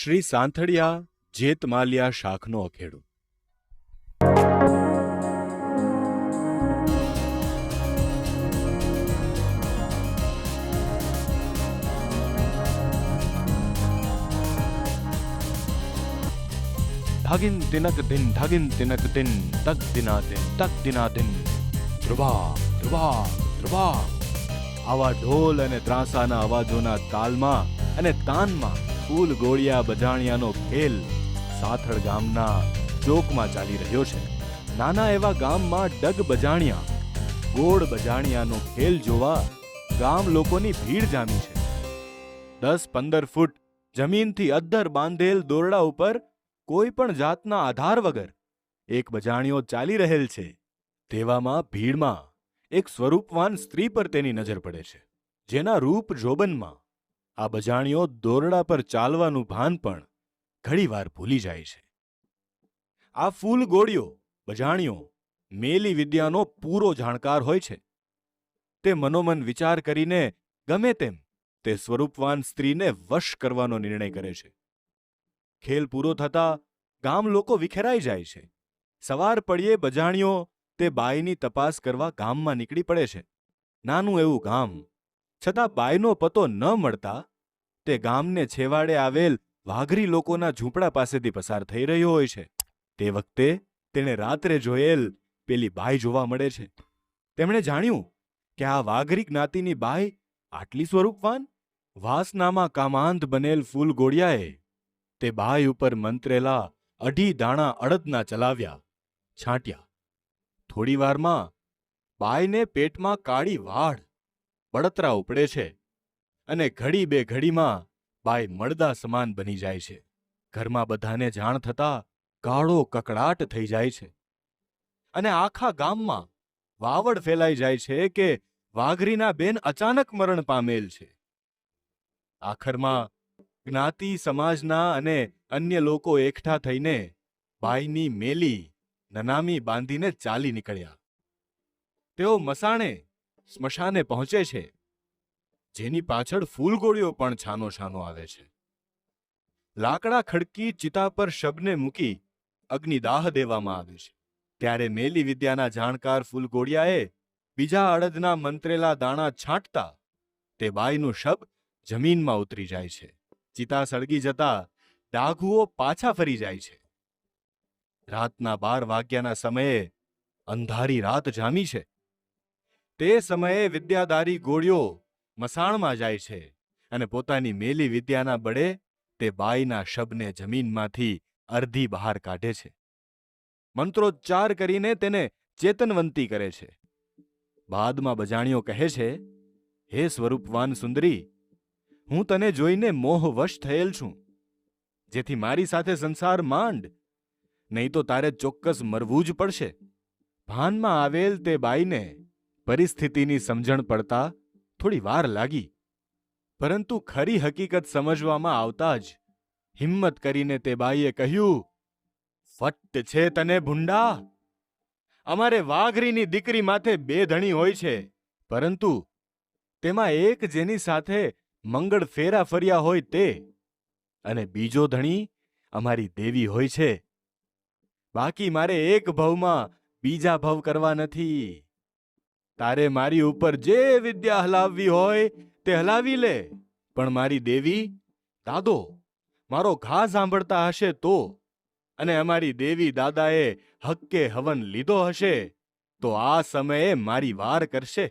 શ્રી સાંથળિયા જેતમાલિયા શાખનો અખેડો. ધગિન તિનક દિન ધગિન તિનક દિન તક દિના દિન તક દિના દિન ધ્રુવા ધ્રુવા ધ્રુવા આવા ઢોલ અને ત્રાસાના અવાજોના તાલમાં અને તાનમાં ફૂલ ગોળિયા બજાણિયાનો ખેલ સાથળ ગામના ચોકમાં ચાલી રહ્યો છે. નાના એવા ગામમાં ડગ બજાણિયા, ગોળ બજાણિયાનો ખેલ જોવા ગામ લોકોની ભીડ જામી છે. દસ પંદર ફૂટ જમીનથી અદ્ધર બાંધેલ દોરડા ઉપર કોઈ પણ જાતના આધાર વગર એક બજાણિયો ચાલી રહેલ છે. તેવામાં ભીડમાં એક સ્વરૂપવાન સ્ત્રી પર તેની નજર પડે છે, જેના રૂપ જોબનમાં આ બજાણીઓ દોરડા પર ચાલવાનું ભાન પણ ઘણીવાર ભૂલી જાય છે. આ ફૂલ ગોળીઓ બજાણીઓ મેલી વિદ્યાનો પૂરો જાણકાર હોય છે. તે મનોમન વિચાર કરીને ગમે તેમ તે સ્વરૂપવાન સ્ત્રીને વશ કરવાનો નિર્ણય કરે છે. ખેલ પૂરો થતા ગામ લોકો વિખેરાઈ જાય છે. સવાર પડીએ બજાણીઓ તે બાઈની તપાસ કરવા ગામમાં નીકળી પડે છે. નાનું એવું ગામ છતાં બાયનો પતો ન મળતા, તે ગામને છેવાડે આવેલ વાઘરી લોકોના ઝૂંપડા પાસેથી પસાર થઈ રહ્યો હોય છે. તે વખતે તેણે રાત્રે જોયેલ પેલી બાઈ જોવા મળે છે. તેમણે જાણ્યું કે આ વાઘરી જ્ઞાતિની બાઈ આટલી સ્વરૂપવાન, વાસનામાં કામાંત બનેલ ફૂલ ગોળિયાએ તે બાઈ ઉપર મંત્રેલા અઢી દાણા અડદના ચલાવ્યા, છાંટ્યા. થોડીવારમાં બાયને પેટમાં કાળી વાડ બળતરા ઉપડે છે અને ઘડી બે ઘડીમાં બાઈ મળદા સમાન બની જાય છે. ઘરમાં બધાને જાણ થતાં ગાળો કકડાટ થઈ જાય છે અને આખા ગામમાં વાવડ ફેલાઈ જાય છે કે વાઘરીના બેન અચાનક મરણ પામેલ છે. આખરમાં જ્ઞાતિ સમાજના અને અન્ય લોકો એકઠા થઈને બાઈની મેલી, નનામી બાંધીને ચાલી નીકળ્યા. તેઓ મસાણે સ્મશાને પહોંચે છે. જેની પાછળ ફૂલગોળીઓ પણ છાનો છાનો આવે છે. લાકડા ખડકી ચિતા પર શબને મૂકી અગ્નિદાહ દેવામાં આવે છે. ત્યારે મેલી વિદ્યાના જાણકાર ફૂલગોળિયાએ બીજા અડદના મંત્રેલા દાણા છાંટતા તે બાઈનું શબ જમીનમાં ઉતરી જાય છે. ચિતા સળગી જતા ડાઘુઓ પાછા ફરી જાય છે. રાતના બાર વાગ્યાના સમયે અંધારી રાત જામી છે. તે સમયે વિદ્યાદારી ગોળીઓ મસાણમાં જાય છે અને પોતાની મેલી વિદ્યાના બળે તે બાઈના શબને જમીનમાંથી અર્ધી બહાર કાઢે છે. મંત્રોચ્ચાર કરીને તેને ચેતનવંતી કરે છે. બાદમાં બજાણીઓ કહે છે, હે સ્વરૂપવાન સુંદરી, હું તને જોઈને મોહવશ થયેલ છું. જેથી મારી સાથે સંસાર માંડ, નહીં તો તારે ચોક્કસ મરવું જ પડશે. ભાનમાં આવેલ તે બાઈને પરિસ્થિતિની સમજણ પડતા થોડી વાર લાગી. પરંતુ ખરી હકીકત સમજવામાં આવતા જ હિંમત કરીને તે બાઈએ કહ્યું ફટ્ટ છે તને, ભૂંડા. અમારે વાઘરીની દીકરી માથે બે ધણી હોય છે, પરંતુ તેમાં એક જેની સાથે મંગળ ફેરા ફર્યા હોય તે અને બીજો ધણી અમારી દેવી હોય છે. બાકી મારે એક ભવમાં બીજા ભવ કરવા નથી. તારે મારી ઉપર જે વિદ્યા હલાવવી હોય તે હલાવી લે. પણ મારી દેવી, દાદો, મારો ઘા સાંભળતા હશે તો અને અમારી દેવી દાદાએ હક્કે હવન લીધો હશે, તો આ સમયે મારી વાર કરશે.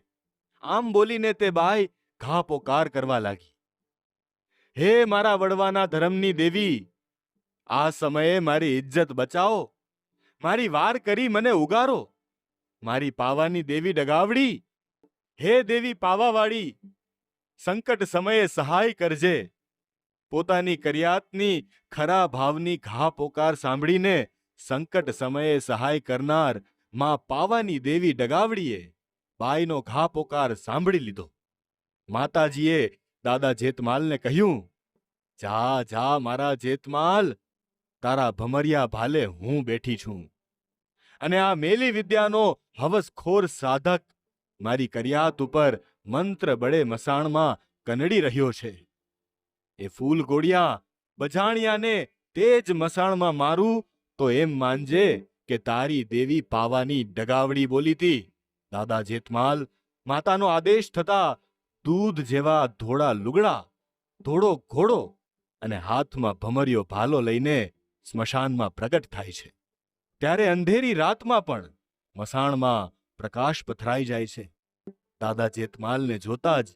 આમ બોલીને તે બાઈ ઘા પોકાર કરવા લાગી. હે મારા વડવાના ધર્મની દેવી, આ સમયે મારી ઇજ્જત બચાવો. મારી વાર કરી મને ઉગારો. મારી પાવાની દેવી ડગાવડી? હે દેવી પાવાવાળી, સંકટ સમયે સહાય કરજે. પોતાની કર્યાતની ખરા ભાવની ઘા પોકાર સાંભળીને સંકટ સમયે સહાય કરનારમાં પાવાની દેવી ડગાવડીએ બાઈનો ઘા પોકાર સાંભળી લીધો. માતાજીએ દાદા જેતમાલને કહ્યું, જા જા મારા જેતમાલ, તારા ભમરિયા ભાલે હું બેઠી છું. અને આ મેલી વિદ્યાનો હવસખોર સાધક મારી કર્યાત ઉપર મંત્ર બળે મસાણમાં કનડી રહ્યો છે. એ ફૂલ ગોળિયા બજાણિયાને તે જ મસાણમાં મારું તો એમ માનજે કે તારી દેવી પાવાની ડગાવડી બોલીતી. દાદા જેતમાલ માતાનો આદેશ થતા દૂધ જેવા ધોળા લુગડા, ધોળો ઘોડો અને હાથમાં ભમરિયો ભાલો લઈને સ્મશાનમાં પ્રગટ થાય છે. ત્યારે અંધેરી રાતમાં પણ મસાણમાં પ્રકાશ પથરાઈ જાય છે. દાદા જેતમાલને જોતા જ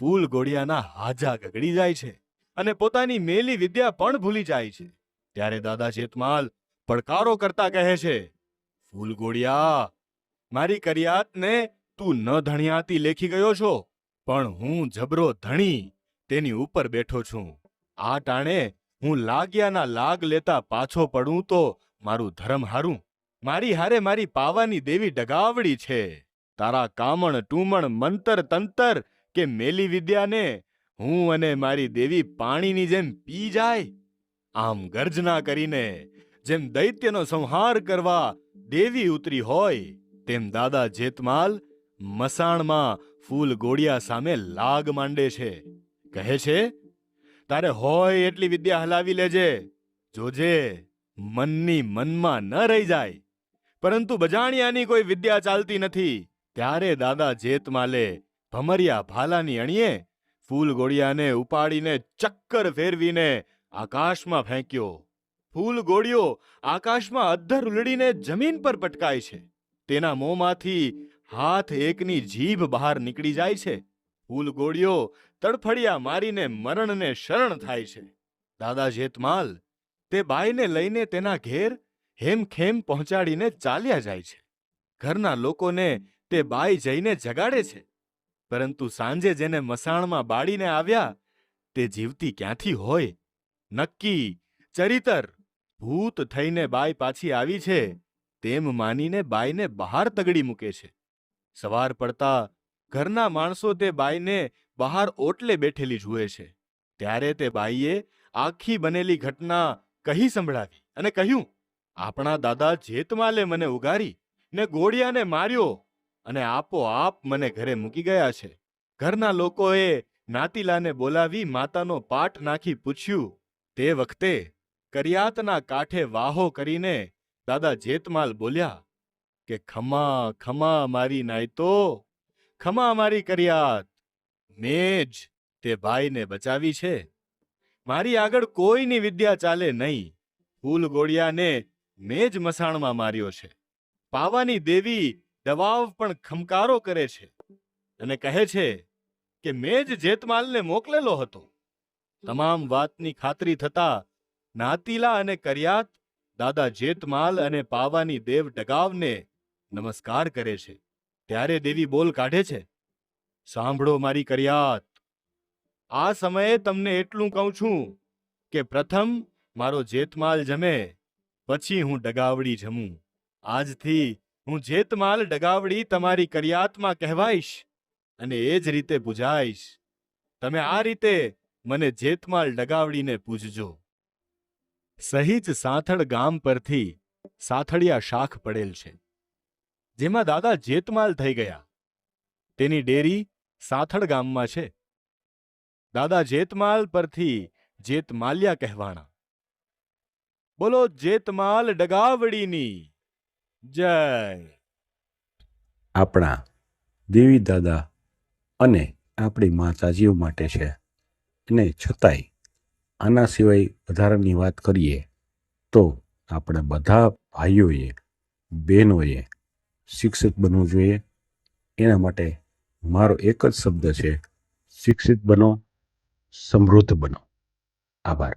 ફૂલ ગોળિયાના હાજા ગગડી જાય છે અને પોતાની મેલી વિદ્યા પણ ભૂલી જાય છે. ત્યારે દાદા જેતમાલ પડકારો કરતા કહે છે, ફૂલ ગોળિયા, મારી કરિયાતને તું ન ધણિયાતી લેખી ગયો છો, પણ હું જબરો ધણી તેની ઉપર બેઠો છું. આ ટાણે હું લાગ્યાના લાગ લેતા પાછો પડું તો મારું ધર્મ હારું. મારી હારે મારી પાવાની દેવી ડગાવડી છે. તારા કામણ ટૂમણ મંતર તંતર કે મેલી વિદ્યાને હું અને મારી દેવી પાણીની જેમ પી જાય. આમ ગર્જના કરીને જેમ દૈત્યનો સંહાર કરવા દેવી ઉતરી હોય, તેમ દાદા જેતમાલ મસાણમાં ફૂલ ગોળિયા સામે લાગ માંડે છે. કહે છે, તારે હોય એટલી વિદ્યા હલાવી લેજે. જોજે. મનની મનમાં ન રહી જાય. પરંતુ બજાણિયાની કોઈ વિદ્યા ચાલતી નથી. ત્યારે દાદા જેતમાલે ભમરિયા ભાલાની અણીએ ફૂલગોળિયાને ઉપાડીને ચક્કર ફેરવીને આકાશમાં ફેંક્યો. ફૂલગોળીઓ આકાશમાં અદ્ધર ઉલડીને જમીન પર પટકાય છે. તેના મોંમાંથી હાથ એકની જીભ બહાર નીકળી જાય છે. ફૂલગોળીઓ તડફડિયા મારીને મરણને શરણ થાય છે. દાદા જેતમાલ તે બાઈને લઈને તેના ઘેર હેમખેમ પહોંચાડીને ચાલ્યા જાય છે. ઘરના લોકોને તે બાઈ જઈને જગાડે છે. પરંતુ સાંજે જેને મસાણમાં બાળીને આવ્યા, તે જીવતી ક્યાંથી હોય? નક્કી, ચરિતર, ભૂત થઈને બાઈ પાછી આવી છે, તેમ માનીને બાઈને બહાર તગડી મૂકે છે. સવાર પડતા ઘરના માણસો તે બાઈને બહાર ઓટલે બેઠેલી જુએ છે. ત્યારે તે બાઈએ આખી બનેલી ઘટના કહી સંભળાવી અને કહ્યું, આપણા દાદા જેતમાલે મને ઉગારી, ને ગોળિયાને માર્યો અને આપોઆપ મને ઘરે મૂકી ગયા છે. ઘરના લોકોએ નાતીલાને બોલાવી માતાનો પાઠ નાખી પૂછ્યું. તે વખતે કરિયાતના કાંઠે વાહો કરીને દાદા જેતમાલ બોલ્યા, કે ખમા ખમા મારી નાયતો, ખમા મારી કરિયાત, મેં જ તે ભાઈને બચાવી છે. મારી આગળ કોઈની વિદ્યા ચાલે નહીં. ફૂલ ગોળિયાને મેં જ મસાણમાં માર્યો છે. પાવાની દેવી દવાવ પણ ખમકારો કરે છે અને કહે છે કે મેં જ જેતમાલને મોકલેલો હતો. તમામ વાતની ખાતરી થતા નાતીલા અને કરિયાત દાદા જેતમાલ અને પાવાની દેવ ડગાવને નમસ્કાર કરે છે. ત્યારે દેવી બોલ કાઢે છે. સાંભળો મારી કરિયાત આ સમયે તમને એટલું કહું છું કે પ્રથમ, મારો જેતમાલ જમે, પછી હું ડગાવડી જમું. આજથી હું જેતમાલ ડગાવડી તમારી કરિયાતમાં કહેવાઈશ અને એ જ રીતે પૂજાઈશ. તમે આ રીતે મને જેતમાલ ડગાવડીને પૂજજો. સહિત સાથળ ગામ પરથી સાથળિયા શાખ પડેલ છે. જેમાં દાદા જેતમાલ થઈ ગયા. તેની ડેરી સાથળ ગામમાં છે. દાદા જેતમાલ પરથી જેતમાલ્યા કહેવાણા. બોલો, જેતમાલ ડગાવડીની જય. આપણા દેવી દાદા અને આપણી માતાજીઓ માટે છે. અને છતાંય આના સિવાય વધારાની વાત કરીએ તો આપણે બધા ભાઈઓએ, બહેનોએ, શિક્ષિત બનવું જોઈએ. એના માટે મારો એક જ શબ્દ છે, શિક્ષિત બનો. સમૃદ્ધ બનો. આભાર.